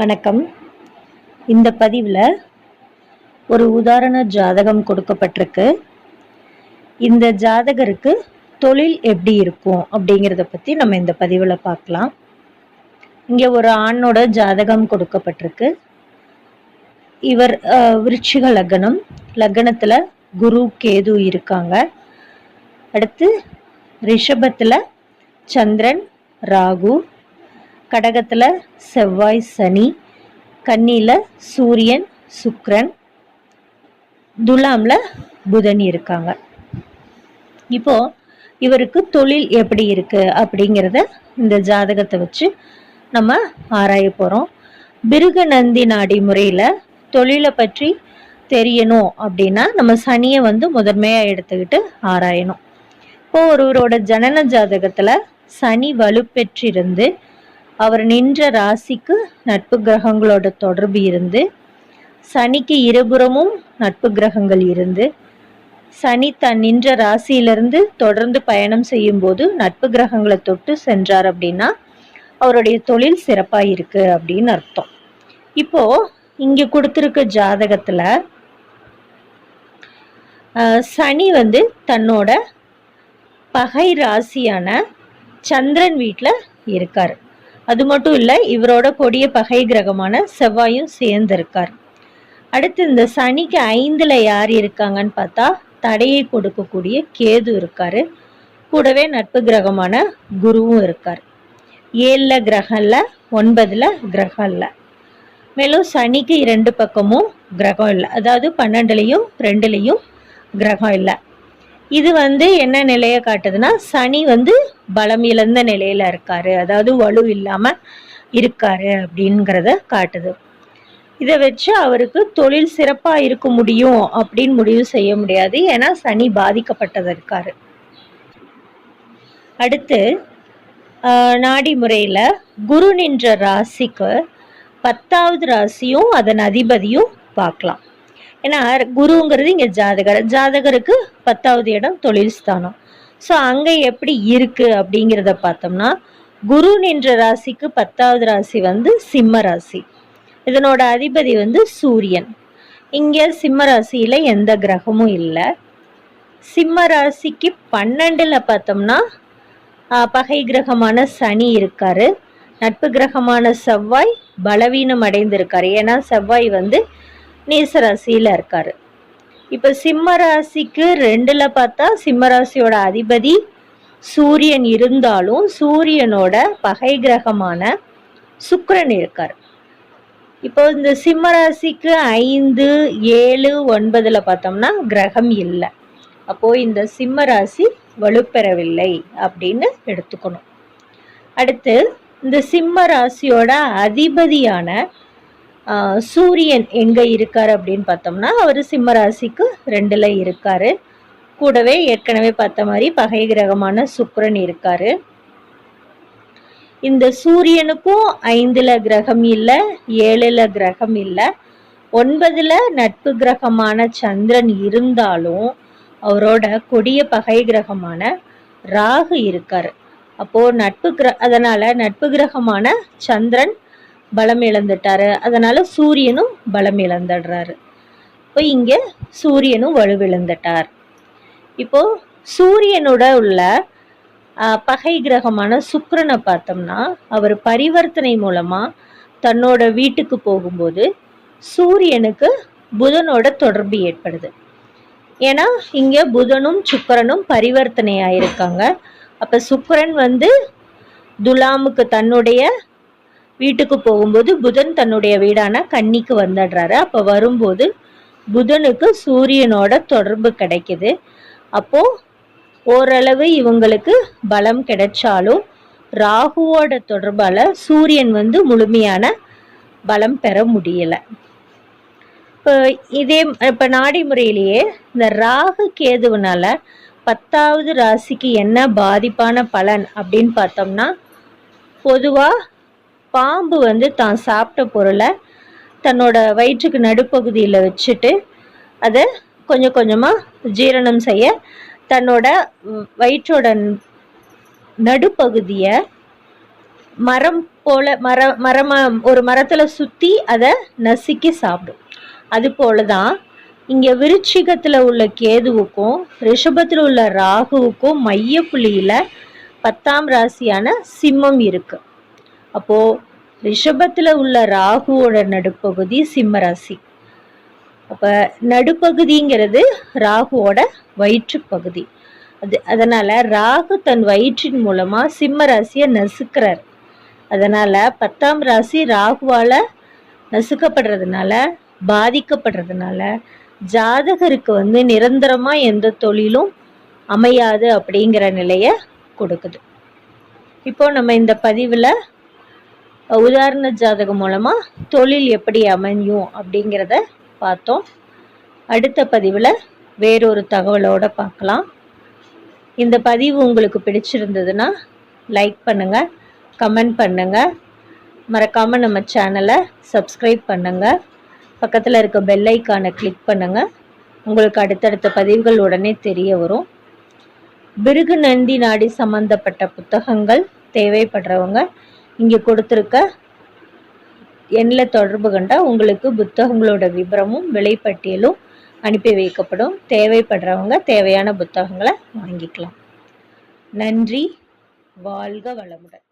வணக்கம். இந்த பதிவில் ஒரு உதாரண ஜாதகம் கொடுக்கப்பட்டிருக்கு. இந்த ஜாதகருக்கு தொழில் எப்படி இருக்கும் அப்படிங்கிறத பற்றி நம்ம இந்த பதிவில் பார்க்கலாம். இங்கே ஒரு ஆணோட ஜாதகம் கொடுக்கப்பட்டிருக்கு. இவர் விருட்சிக லக்னம். லக்னத்தில் குரு கேது இருக்காங்க. அடுத்து ரிஷபத்தில் சந்திரன் ராகு கடகத்தில் செவ்வாய் சனி கன்னியில் சூரியன் சுக்ரன் துலாமில் புதன் இருக்காங்க. இப்போ இவருக்கு தொழில் எப்படி இருக்கு அப்படிங்கிறத இந்த ஜாதகத்தை வச்சு நம்ம ஆராய போகிறோம் பிருக நந்தி நாடி முறையில் தொழிலை பற்றி தெரியணும் அப்படின்னா நம்ம சனியை வந்து முதன்மையாக எடுத்துக்கிட்டு ஆராயணும். இப்போ ஒருவரோட ஜனன ஜாதகத்தில் சனி வலுப்பெற்றிருந்து அவர் நின்ற ராசிக்கு நட்பு கிரகங்களோட தொடர்பு இருந்து சனிக்கு இருபுறமும் நட்பு கிரகங்கள் இருந்து சனி தன் நின்ற ராசியிலிருந்து தொடர்ந்து பயணம் செய்யும்போது நட்பு கிரகங்களை தொட்டு சென்றார் அப்படின்னா அவருடைய தொழில் சிறப்பாக இருக்கு அப்படின்னு அர்த்தம். இப்போ இங்கே கொடுத்துருக்க ஜாதகத்தில் சனி வந்து தன்னோட பகை ராசியான சந்திரன் வீட்டில் இருக்கார். அது மட்டும் இல்லை இவரோட கொடிய பகை கிரகமான செவ்வாயும் சேர்ந்திருக்கார். அடுத்து இந்த சனிக்கு ஐந்தில் யார் இருக்காங்கன்னு பார்த்தா தடையை கொடுக்கக்கூடிய கேது இருக்காரு. கூடவே நட்பு கிரகமான குருவும் இருக்கார். ஏழில் கிரகம் இல்லை ஒன்பதில் கிரகம் இல்லை. மேலும் சனிக்கு இரண்டு பக்கமும் கிரகம் இல்லை. அதாவது பன்னெண்டுலேயும் ரெண்டுலேயும் கிரகம் இல்லை. இது வந்து என்ன நிலையை காட்டுதுன்னா சனி வந்து பலம் இழந்த நிலையில இருக்காரு. அதாவது வலு இல்லாம இருக்காரு அப்படிங்கிறத காட்டுது. இதை வச்சு அவருக்கு தொழில் சிறப்பா இருக்க முடியும் அப்படின்னு முடிவு செய்ய முடியாது. ஏன்னா சனி பாதிக்கப்பட்டது இருக்காரு. அடுத்து நாடி முறையில குரு நின்ற ராசிக்கு பத்தாவது ராசியும் அதன் அதிபதியும் பார்க்கலாம். ஏன்னா குருங்கிறது இங்கே ஜாதகர். ஜாதகருக்கு பத்தாவது இடம் தொழில் ஸ்தானம். ஸோ அங்கே எப்படி இருக்கு அப்படிங்கிறத பார்த்தோம்னா குரு நின்ற ராசிக்கு பத்தாவது ராசி வந்து சிம்ம ராசி. இதனோட அதிபதி வந்து சூரியன். இங்கே சிம்ம ராசியில் எந்த கிரகமும் இல்லை. சிம்ம ராசிக்கு பன்னெண்டுல பார்த்தோம்னா பகை கிரகமான சனி இருக்காரு. நட்பு கிரகமான செவ்வாய் பலவீனம் அடைந்திருக்காரு ஏன்னா செவ்வாய் வந்து மேசராசியில் இருக்கார். இப்போ சிம்மராசிக்கு ரெண்டில் பார்த்தா சிம்மராசியோட அதிபதி சூரியன் இருந்தாலும் சூரியனோட பகை கிரகமான சுக்கரன் இருக்கார். இப்போ இந்த சிம்மராசிக்கு ஐந்து ஏழு ஒன்பதில் பார்த்தோம்னா கிரகம் இல்லை. அப்போ இந்த சிம்மராசி வலுப்பெறவில்லை அப்படின்னு எடுத்துக்கணும். அடுத்து இந்த சிம்ம ராசியோட அதிபதியான சூரியன் எங்கே இருக்கார் அப்படின்னு பார்த்தோம்னா அவர் சிம்ம ராசிக்கு இருக்கார். கூடவே ஏற்கனவே பார்த்த மாதிரி பகை கிரகமான சுக்கரன் இருக்கார். இந்த சூரியனுக்கும் ஐந்தில் கிரகம் இல்லை ஏழில் கிரகம் இல்லை. ஒன்பதில் நட்பு கிரகமான சந்திரன் இருந்தாலும் அவரோட கொடிய பகை கிரகமான ராகு இருக்கார். அப்போது நட்பு கிர அதனால் நட்பு கிரகமான சந்திரன் பலம் இழந்துட்டாரு அதனால சூரியனும் பலம் இழந்துடுறாரு இப்போ இங்கே சூரியனும் வலுவிழந்துட்டார். இப்போ சூரியனோட உள்ள பகை கிரகமான சுக்கரனை பார்த்தோம்னா அவர் பரிவர்த்தனை மூலமாக தன்னோட வீட்டுக்கு போகும்போது சூரியனுக்கு புதனோட தொடர்பு ஏற்படுது. ஏன்னா இங்கே புதனும் சுக்கரனும் பரிவர்த்தனை ஆயிருக்காங்க அப்போ சுக்கரன் வந்து துலாமுக்கு தன்னுடைய வீட்டுக்கு போகும்போது புதன் தன்னுடைய வீடான கன்னிக்கு வந்துடுறாரு. அப்போ வரும்போது புதனுக்கு சூரியனோட தொடர்பு கிடைக்குது. அப்போ ஓரளவு இவங்களுக்கு பலம் கிடைச்சாலும் ராகுவோட தொடர்பால சூரியன் வந்து முழுமையான பலம் பெற முடியல. இப்போ இதே இப்போ நாடி முறையிலேயே இந்த ராகு கேதுவனால பத்தாவது ராசிக்கு என்ன பாதிப்பான பலன் அப்படின்னு பார்த்தோம்னா பொதுவாக பாம்பு வந்து தான் சாப்பிட்ட பொருளை தன்னோட வயிற்றுக்கு நடுப்பகுதியில் வச்சுட்டு அதை கொஞ்சம் கொஞ்சமாக ஜீரணம் செய்ய தன்னோட வயிற்றோட நடுப்பகுதியை மரம் போல மர மரமாக ஒரு மரத்தில் சுற்றி அதை நசுக்கி சாப்பிடும். அது போல தான் இங்கே விருச்சிகத்தில் உள்ள கேதுவுக்கும் ரிஷபத்தில் உள்ள ராகுவுக்கும் மைய புள்ளியில் பத்தாம் ராசியான சிம்மம் இருக்குது அப்போ ரிஷபத்தில் உள்ள ராகுவோட நடுப்பகுதி சிம்மராசி அப்போ நடுப்பகுதிங்கிறது ராகுவோட வயிற்று பகுதி. அது அதனால் ராகு தன் வயிற்றின் மூலமாக சிம்ம ராசியை நசுக்கிறார். அதனால் பத்தாம் ராசி ராகுவால் நசுக்கப்படுறதுனால பாதிக்கப்படுறதுனால ஜாதகருக்கு வந்து நிரந்தரமாக எந்த தொழிலும் அமையாது அப்படிங்கிற நிலையை கொடுக்குது. இப்போ நம்ம இந்த பதிவில் உதாரண ஜாதகம் மூலமாக தொழில் எப்படி அமையும் அப்படிங்கிறத பார்த்தோம். அடுத்த பதிவில் வேறொரு தகவலோட பார்க்கலாம். இந்த பதிவு உங்களுக்கு பிடிச்சிருந்ததுன்னா லைக் பண்ணுங்கள் கமெண்ட் பண்ணுங்கள் மறக்காமல் நம்ம சேனலை சப்ஸ்கிரைப் பண்ணுங்கள் பக்கத்தில் இருக்க பெல் ஐக்கானை கிளிக் பண்ணுங்கள் உங்களுக்கு அடுத்தடுத்த பதிவுகள் உடனே தெரிய வரும். பிருகு நந்தி நாடி சம்பந்தப்பட்ட புத்தகங்கள் தேவைப்படுறவங்க இங்கே கொடுத்துருக்க எண்ணில் தொடர்பு கண்டால் உங்களுக்கு புத்தகங்களோட விவரமும் விலைப்பட்டியலும் அனுப்பி வைக்கப்படும். தேவைப்படுறவங்க தேவையான புத்தகங்களை வாங்கிக்கலாம். நன்றி. வாழ்க வளமுடன்.